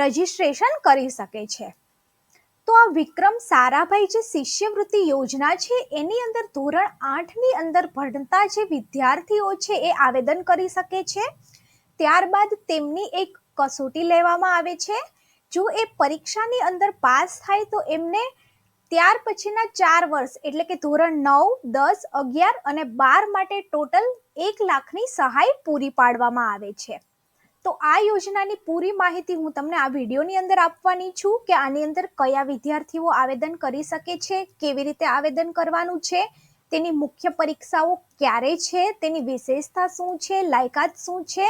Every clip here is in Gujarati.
રજીસ્ટ્રેશન કરી શકે છે. તો આ વિક્રમ સારાભાઈ જે શિષ્યવૃત્તિ યોજના છે, એની અંદર ધોરણ આઠની અંદર ભણતા જે વિદ્યાર્થીઓ છે, એ આવેદન કરી શકે છે. ત્યારબાદ તેમની એક કસોટી લેવામાં આવે છે. જો એ પરીક્ષાની અંદર પાસ થાય તો એમને ત્યાર પછીના ચાર વર્ષ, એટલે કે ધોરણ નવ, દસ, અગિયાર અને બાર માટે ટોટલ એક લાખની સહાય પૂરી પાડવામાં આવે છે. તો આ યોજનાની પૂરી માહિતી હું તમને આ વિડીયોની અંદર આપવાની છું કે આની અંદર કયા વિદ્યાર્થીઓ આવેદન કરી શકે છે, કેવી રીતે આવેદન કરવાનું છે, તેની મુખ્ય પરીક્ષાઓ ક્યારે છે, તેની વિશેષતા શું છે, લાયકાત શું છે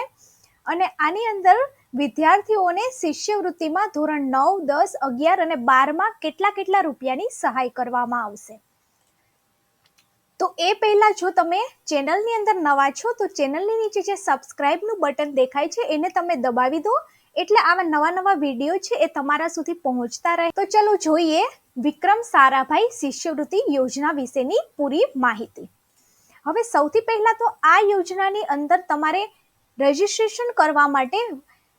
અને આની અંદર વિદ્યાર્થીઓને શિષ્યવૃત્તિમાં ધોરણ નવ, દસ, અગિયાર અને બારમાં કેટલા કેટલા રૂપિયાની સહાય કરવામાં આવશે. તો એ પહેલાં જો તમે ચેનલની અંદર નવા છો, તો ચેનલની નીચે જે સબસ્ક્રાઇબનું બટન દેખાય છે, એને તમે દબાવી દો. એટલે આવા નવા નવા વીડિયો છે એ તમારા સુધી પહોંચતા રહે. તો ચલો જોઈએ વિક્રમ સારાભાઈ શિષ્યવૃત્તિ યોજના વિશેની પૂરી માહિતી. હવે સૌથી પહેલાં તો આ યોજનાની અંદર તમારે રજિસ્ટ્રેશન કરવા માટે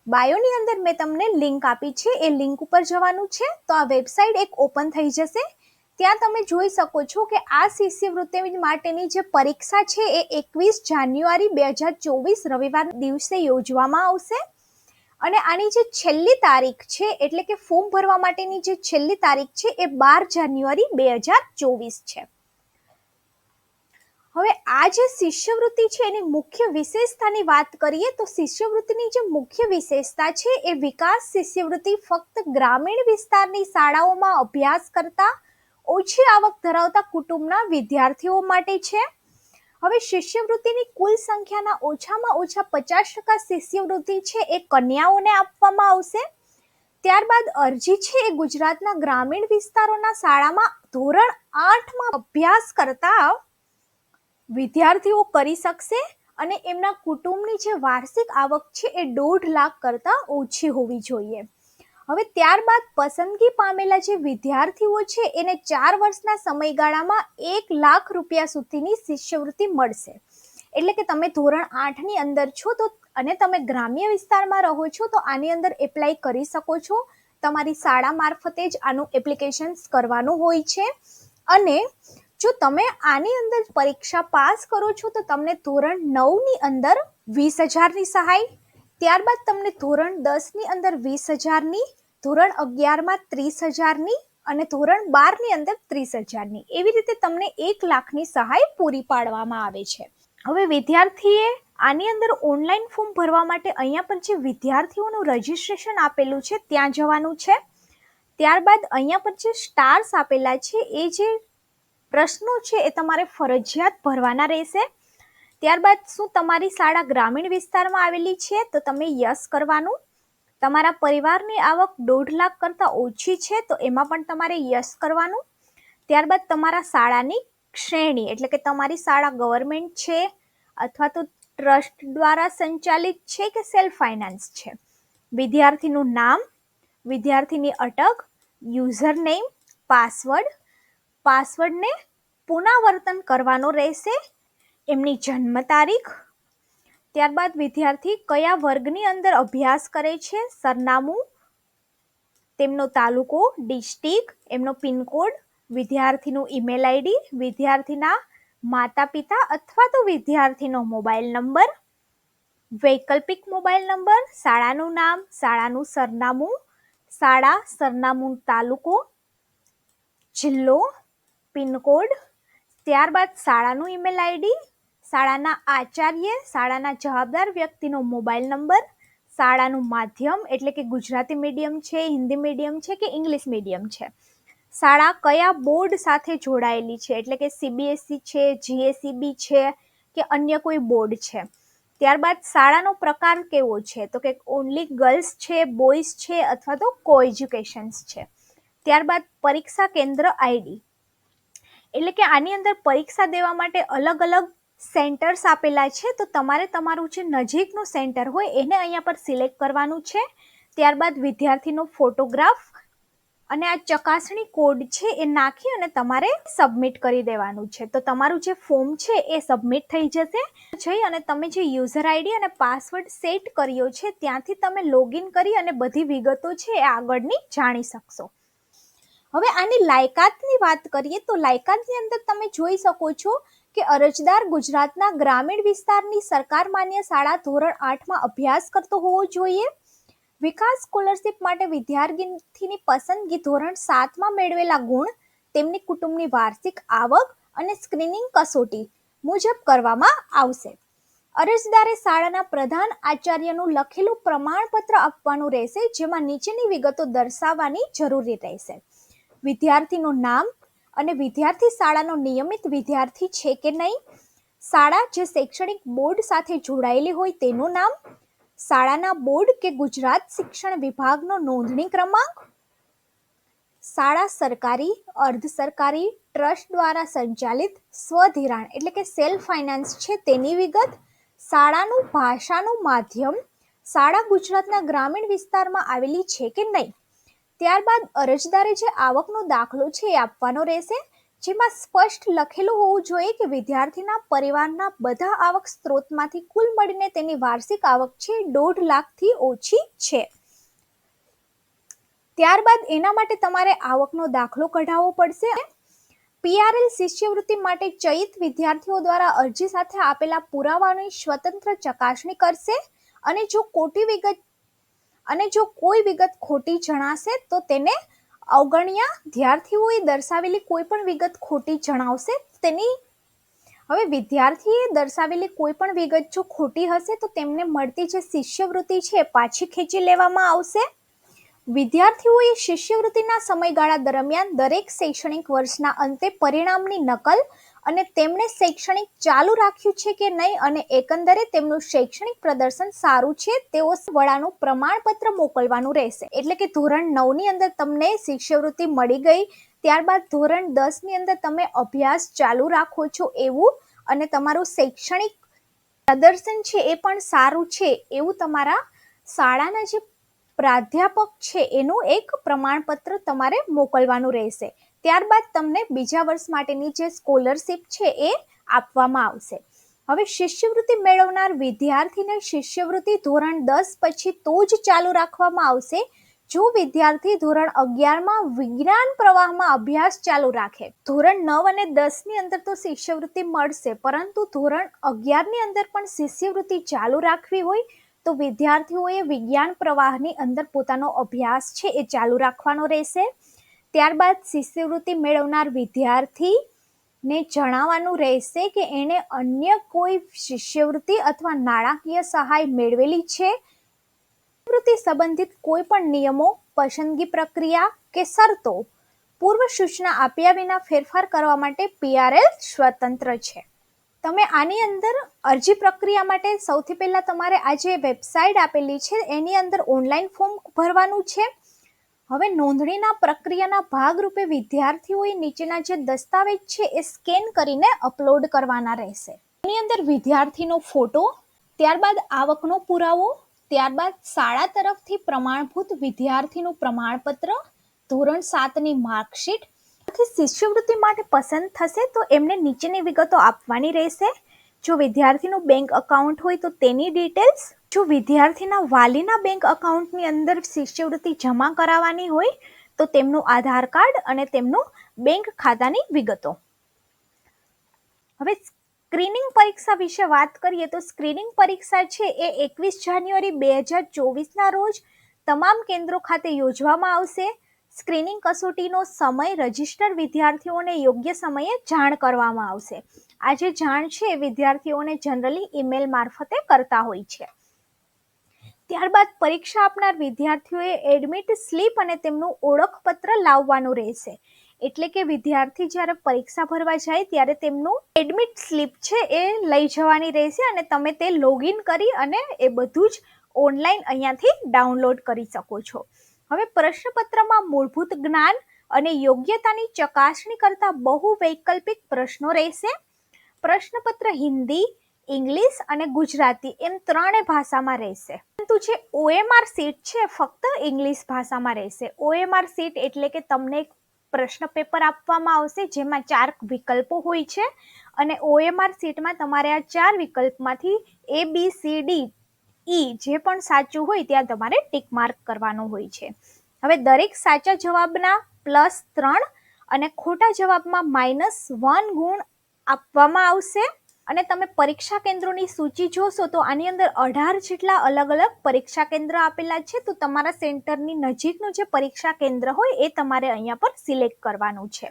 બાયોની અંદર મેં તમને લિંક આપી છે. એ લિંક ઉપર જવાનું છે. તો આ વેબસાઇટ એક ઓપન થઈ જશે. ત્યાં તમે જોઈ શકો છો કે આ શિષ્યવૃત્તિ માટેની જે પરીક્ષા છે એ એકવીસ જાન્યુઆરી બે હજાર ચોવીસ રવિવાર દિવસે યોજવામાં આવશે. અને આની જે છેલ્લી તારીખ છે, એટલે કે ફોર્મ ભરવા માટેની જે છેલ્લી તારીખ છે, એ બાર જાન્યુઆરી બે હજાર ચોવીસ છે. હવે આ જે શિષ્યવૃત્તિ છે, એની મુખ્ય વિશેષતાની વાત કરીએ તો શિષ્યવૃત્તિની જે મુખ્ય વિશેષતા છે, એ વિકાસ શિષ્યવૃત્તિ ફક્ત ગ્રામીણ વિસ્તારની શાળાઓમાં અભ્યાસ કરતા ઓછી આવક ધરાવતા કુટુંબના વિદ્યાર્થીઓ માટે છે. હવે શિષ્યવૃત્તિની કુલ સંખ્યાના ઓછામાં ઓછા પચાસ ટકા શિષ્યવૃત્તિ છે એ કન્યાઓને આપવામાં આવશે. ત્યારબાદ અરજી છે એ ગુજરાતના ગ્રામીણ વિસ્તારોના શાળામાં ધોરણ આઠમાં અભ્યાસ કરતા વિદ્યાર્થીઓ કરી શકશે અને એમના કુટુંબની જે વાર્ષિક આવક છે એ દોઢ લાખ કરતાં ઓછી હોવી જોઈએ. હવે ત્યારબાદ પસંદગી પામેલા જે વિદ્યાર્થીઓ છે, એને ચાર વર્ષના સમયગાળામાં એક લાખ રૂપિયા સુધીની શિષ્યવૃત્તિ મળશે. એટલે કે તમે ધોરણ આઠની અંદર છો તો, અને તમે ગ્રામ્ય વિસ્તારમાં રહો છો તો આની અંદર એપ્લાય કરી શકો છો. તમારી શાળા મારફતે જ આનું એપ્લિકેશન્સ કરવાનું હોય છે. અને જો તમે આની અંદર પરીક્ષા પાસ કરો છો તો તમને ધોરણ નવની અંદર વીસ હજારની સહાય, ત્યારબાદ તમને ધોરણ દસની અંદર વીસ હજારની ધોરણ અગિયારમાં ત્રીસ હજારની અને ધોરણ બારની અંદર ત્રીસ હજારની. એવી રીતે તમને એક લાખની સહાય પૂરી પાડવામાં આવે છે. હવે વિદ્યાર્થીએ આની અંદર ઓનલાઈન ફોર્મ ભરવા માટે અહીંયા પર જે વિદ્યાર્થીઓનું રજિસ્ટ્રેશન આપેલું છે, ત્યાં જવાનું છે. ત્યારબાદ અહીંયા પર જે સ્ટાર્સ આપેલા છે, એ જે પ્રશ્નો છે એ તમારે ફરજિયાત ભરવાના રહેશે. ત્યારબાદ શું તમારી શાળા ગ્રામીણ વિસ્તારમાં આવેલી છે, તો તમે યસ કરવાનું. તમારા પરિવારની આવક દોઢ લાખ કરતાં ઓછી છે, તો એમાં પણ તમારે યસ કરવાનું. ત્યારબાદ તમારા શાળાની શ્રેણી, એટલે કે તમારી શાળા ગવર્મેન્ટ છે, અથવા તો ટ્રસ્ટ દ્વારા સંચાલિત છે કે સેલ્ફ ફાઇનાન્સ છે? વિદ્યાર્થીનું નામ, વિદ્યાર્થીની અટક યુઝર નેમ પાસવર્ડ પાસવર્ડને પુનરાવર્તન કરવાનો રહેશે. એમની જન્મ તારીખ ત્યારબાદ વિદ્યાર્થી કયા વર્ગની અંદર અભ્યાસ કરે છે? સરનામું, તેમનો તાલુકો, ડિસ્ટ્રિક્ટ, એમનો પિનકોડ, વિદ્યાર્થીનું ઈમેલ આઈડી, વિદ્યાર્થીના માતા પિતા અથવા તો વિદ્યાર્થીનો મોબાઈલ નંબર, વૈકલ્પિક મોબાઈલ નંબર, શાળાનું નામ, શાળાનું સરનામું, શાળા સરનામું તાલુકો, જિલ્લો, પિનકોડ, ત્યારબાદ શાળાનું ઈમેલ આઈડી શાળાના આચાર્ય, શાળાના જવાબદાર વ્યક્તિનો મોબાઈલ નંબર, શાળાનું માધ્યમ એટલે કે ગુજરાતી મીડિયમ છે, હિન્દી મીડિયમ છે કે ઇંગ્લિશ મીડિયમ છે? શાળા કયા બોર્ડ સાથે જોડાયેલી છે? એટલે કે સીબીએસઈ છે જીએસીબી છે કે અન્ય કોઈ બોર્ડ છે? ત્યારબાદ શાળાનો પ્રકાર કેવો છે? તો કે ઓનલી ગર્લ્સ છે બોયઝ છે અથવા તો કો એજ્યુકેશન્સ છે. ત્યારબાદ પરીક્ષા કેન્દ્ર આઈડી એટલે કે આની અંદર પરીક્ષા દેવા માટે અલગ અલગ સેન્ટર્સ આપેલા છે, તો તમારે તમારું જે નજીકનું સેન્ટર હોય એને અહીંયા પર સિલેક્ટ કરવાનું છે. ત્યારબાદ વિદ્યાર્થીનો ફોટોગ્રાફ અને આ ચકાસણી કોડ છે એ નાખી અને તમારે સબમિટ કરી દેવાનું છે. તો તમારું જે ફોર્મ છે એ સબમિટ થઈ જશે. જઈ અને તમે જે યુઝર આઈડી અને પાસવર્ડ સેટ કર્યો છે, ત્યાંથી તમે લોગિન કરી અને બધી વિગતો છે એ આગળની જાણી શકશો. હવે આની લાયકાતની વાત કરીએ તો લાયકાતની અંદર તમે જોઈ શકો છો કે અરજદાર ગુજરાતના ગ્રામીણ વિસ્તારની સરકાર માન્ય શાળા ધોરણ આઠમાં અભ્યાસ કરતો હોવો જોઈએ? વિકાસ સ્કોલરશિપ માટે વિદ્યાર્થીની પસંદગી ધોરણ સાતમાં મેળવેલા ગુણ, તેમની કુટુંબની વાર્ષિક આવક અને સ્ક્રીનિંગ કસોટી મુજબ કરવામાં આવશે. અરજદારે શાળાના પ્રધાન આચાર્યનું લખેલું પ્રમાણપત્ર આપવાનું રહેશે, જેમાં નીચેની વિગતો દર્શાવવાની જરૂરી રહેશે. વિદ્યાર્થીનું નામ અને વિદ્યાર્થી શાળાનો નિયમિત વિદ્યાર્થી છે કે નહીં? શાળા જે શૈક્ષણિક બોર્ડ સાથે જોડાયેલી હોય તેનું નામ શાળાના બોર્ડ કે ગુજરાત શિક્ષણ વિભાગનો નોંધણી ક્રમાંક? શાળા સરકારી, અર્ધ સરકારી, ટ્રસ્ટ દ્વારા સંચાલિત સ્વધિરાણ એટલે કે સેલ્ફ ફાઇનાન્સ છે તેની વિગત. શાળાનું ભાષાનું માધ્યમ શાળા ગુજરાતના ગ્રામીણ વિસ્તારમાં આવેલી છે કે નહીં? ત્યારબાદ અરજદારે જે આવકનો દાખલો છે એ આપવાનો રહેશે, જેમાં સ્પષ્ટ લખેલું હોવું જોઈએ કે વિદ્યાર્થીના પરિવારના બધા આવક સ્ત્રોતમાંથી કુલ મળીને તેની વાર્ષિક આવક છે દોઢ લાખથી ઓછી છે. ત્યારબાદ એના માટે તમારે આવકનો દાખલો કઢાવવો પડશે. પીઆરએલ શિષ્યવૃત્તિ માટે ચયિત વિદ્યાર્થીઓ દ્વારા અરજી સાથે આપેલા પુરાવાની સ્વતંત્ર ચકાસણી કરશે અને જો કોટી વિગત અને જો કોઈ વિગત ખોટી જણાશે, તો તેને અવગણ્યા વિદ્યાર્થીઓએ દર્શાવેલી કોઈ પણ વિગત ખોટી જણાવશે, તેની હવે વિદ્યાર્થીએ દર્શાવેલી કોઈ પણ વિગત જો ખોટી હશે, તો તેમને મળતી જે શિષ્યવૃત્તિ છે પાછી ખેંચી લેવામાં આવશે. વિદ્યાર્થીઓએ શિષ્યવૃત્તિના સમયગાળા દરમિયાન દરેક શૈક્ષણિક વર્ષના અંતે પરિણામની નકલ અને તેમણે શૈક્ષણિક ચાલુ રાખ્યું છે કે નહીં અને એકંદરે તેમનું શૈક્ષણિક પ્રદર્શન સારું છે, તેઓ વડાનું પ્રમાણપત્ર મોકલવાનું રહેશે. એટલે કે ધોરણ નવની અંદર તમને શિષ્યવૃત્તિ મળી ગઈ, ત્યારબાદ ધોરણ દસની અંદર તમે અભ્યાસ ચાલુ રાખો છો એવું અને તમારું શૈક્ષણિક પ્રદર્શન છે એ પણ સારું છે એવું તમારા શાળાના જે પ્રાધ્યાપક છે એનું એક પ્રમાણપત્ર તમારે મોકલવાનું રહેશે. ત્યારબાદ તમને બીજા વર્ષ માટેની જે સ્કોલરશિપ છે એ આપવામાં આવશે. હવે શિષ્યવૃત્તિ મેળવનાર વિદ્યાર્થીને શિષ્યવૃત્તિ ધોરણ દસ પછી તો જ ચાલુ રાખવામાં આવશે. જો વિદ્યાર્થી ધોરણ અગિયારમાં વિજ્ઞાન પ્રવાહમાં અભ્યાસ ચાલુ રાખે. ધોરણ નવ અને દસની અંદર તો શિષ્યવૃત્તિ મળશે, પરંતુ ધોરણ અગિયારની અંદર પણ શિષ્યવૃત્તિ ચાલુ રાખવી હોય તો વિદ્યાર્થીઓએ વિજ્ઞાન પ્રવાહની અંદર પોતાનો અભ્યાસ છે એ ચાલુ રાખવાનો રહેશે. ત્યારબાદ શિષ્યવૃત્તિ મેળવનાર વિદ્યાર્થી ને જણાવવાનું રહેશે કે એણે અન્ય કોઈ શિષ્યવૃત્તિ અથવા નાણાકીય સહાય મેળવેલી છે? વૃત્તિ સંબંધિત કોઈ પણ નિયમો, પસંદગી પ્રક્રિયા કે શરતો પૂર્વ સૂચના આપ્યા વિના ફેરફાર કરવા માટે પીઆરએલ સ્વતંત્ર છે. તમે આની અંદર અરજી પ્રક્રિયા માટે સૌથી પહેલાં તમારે આ જે વેબસાઇટ આપેલી છે, એની અંદર ઓનલાઈન ફોર્મ ભરવાનું છે. હવે નોંધણીના પ્રક્રિયાના ભાગરૂપે વિદ્યાર્થીઓએ નીચેના જે દસ્તાવેજ છે, એ સ્કેન કરીને અપલોડ કરવાના રહેશે. એની અંદર વિદ્યાર્થીનો ફોટો, ત્યારબાદ આવકનો પુરાવો, ત્યારબાદ શાળા તરફથી પ્રમાણભૂત વિદ્યાર્થીનું પ્રમાણપત્ર, ધોરણ સાતની માર્કશીટ શિષ્યવૃત્તિ માટે પસંદ થશે તો એમને નીચેની વિગતો આપવાની રહેશે. જો વિદ્યાર્થીનું બેંક અકાઉન્ટ હોય તો તેની ડિટેલ્સ જો વિદ્યાર્થીના વાલીના બેંક અકાઉન્ટની અંદર શિષ્યવૃત્તિ જમા કરાવવાની હોય તો તેમનું આધાર કાર્ડ અને તેમનું બેંક ખાતાની વિગતો. હવે સ્ક્રીનિંગ પરીક્ષા વિશે વાત કરીએ તો સ્ક્રીનિંગ પરીક્ષા છે એ એકવીસ જાન્યુઆરી બે હજાર ચોવીસના રોજ તમામ કેન્દ્રો ખાતે યોજવામાં આવશે. સ્ક્રીનિંગ કસોટીનો સમય રજિસ્ટર વિદ્યાર્થીઓને યોગ્ય સમયે જાણ કરવામાં આવશે. આ જે જાણ છે વિદ્યાર્થીઓને જનરલી ઈમેલ મારફતે કરતા હોય છે. ત્યારબાદ પરીક્ષા આપનાર વિદ્યાર્થીઓએ એડમિટ, સ્લીપ અને તેમનું ઓળખપત્ર લાવવાનું રહેશે. એટલે કે વિદ્યાર્થી જ્યારે પરીક્ષા ભરવા જાય ત્યારે તેમનું એડમિટ, સ્લીપ છે એ લઈ જવાની રહેશે અને તમે તે લોગિન કરી અને એ બધું જ ઓનલાઈન અહીંયાથી ડાઉનલોડ કરી શકો છો. હવે પ્રશ્નપત્રમાં મૂળભૂત જ્ઞાન અને યોગ્યતાની ચકાસણી કરતા બહુ વૈકલ્પિક પ્રશ્નો રહેશે. પ્રશ્નપત્ર હિન્દી, ઇંગ્લિશ અને ગુજરાતી એમ ત્રણે ભાષામાં રહેશે. પરંતુ જે ઓએમઆર સીટ છે ફક્ત ઇંગ્લિશ ભાષામાં રહેશે. ઓએમઆર સીટ એટલે કે તમને એક પ્રશ્ન પેપર આપવામાં આવશે જેમાં ચાર વિકલ્પો હોય છે અને ઓએમઆર સીટમાં તમારે આ ચાર વિકલ્પમાંથી એ બી સી ડી ઈ જે પણ સાચું હોય ત્યાં તમારે ટીક માર્ક કરવાનું હોય છે. હવે દરેક સાચા જવાબના પ્લસ ત્રણ અને ખોટા જવાબમાં માઇનસ વન ગુણ આપવામાં આવશે અને તમે પરીક્ષા કેન્દ્રોની સૂચિ જોશો તો આની અંદર અઢાર જેટલા અલગ અલગ પરીક્ષા કેન્દ્ર આપેલા છે તો તમારા સેન્ટરની નજીકનું જે પરીક્ષા કેન્દ્ર હોય એ તમારે અહીંયા પર સિલેક્ટ કરવાનું છે.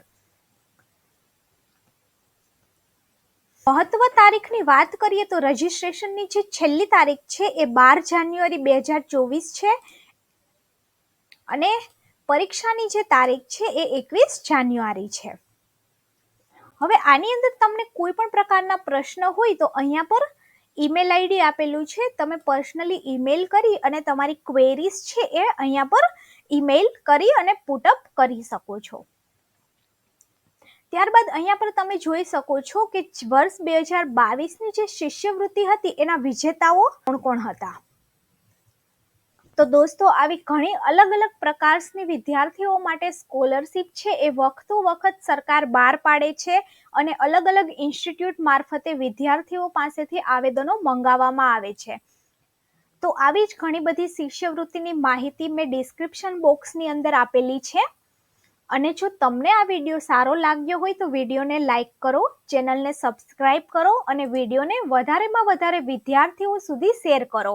મહત્વ તારીખની વાત કરીએ તો રજીસ્ટ્રેશનની જે છેલ્લી તારીખ છે એ બાર જાન્યુઆરી બે હજાર ચોવીસ છે. અને પરીક્ષાની જે તારીખ છે એ એકવીસ જાન્યુઆરી છે. હવે આની અંદર તમને કોઈ પણ પ્રકારના પ્રશ્ન હોય તો અહીંયા પર ઈમેલ આઈડી આપેલું છે. તમે પર્સનલી ઈમેલ કરી અને તમારી ક્વેરીઝ છે એ અહીંયા પર ઈમેલ કરી અને પુટઅપ કરી શકો છો. ત્યારબાદ અહીંયા પર તમે જોઈ શકો છો કે વર્ષ બે હજાર બાવીસની જે શિષ્યવૃત્તિ હતી, એના વિજેતાઓ કોણ કોણ હતા? તો દોસ્તો, આવી ઘણી અલગ અલગ પ્રકારની વિદ્યાર્થીઓ માટે સ્કોલરશિપ છે, એ વખતો વખત સરકાર બહાર પાડે છે અને અલગ અલગ ઇન્સ્ટિટ્યૂટ મારફતે વિદ્યાર્થીઓ પાસેથી આવેદનો મંગાવવામાં આવે છે. તો આવી જ ઘણી બધી શિષ્યવૃત્તિની માહિતી મેં ડિસ્ક્રિપ્શન બોક્સની અંદર આપેલી છે. અને જો તમને આ વીડિયો સારો લાગ્યો હોય તો વિડીયોને લાઇક કરો, ચેનલને સબસ્ક્રાઇબ કરો અને વિડીયોને વધારેમાં વધારે વિદ્યાર્થીઓ સુધી શેર કરો.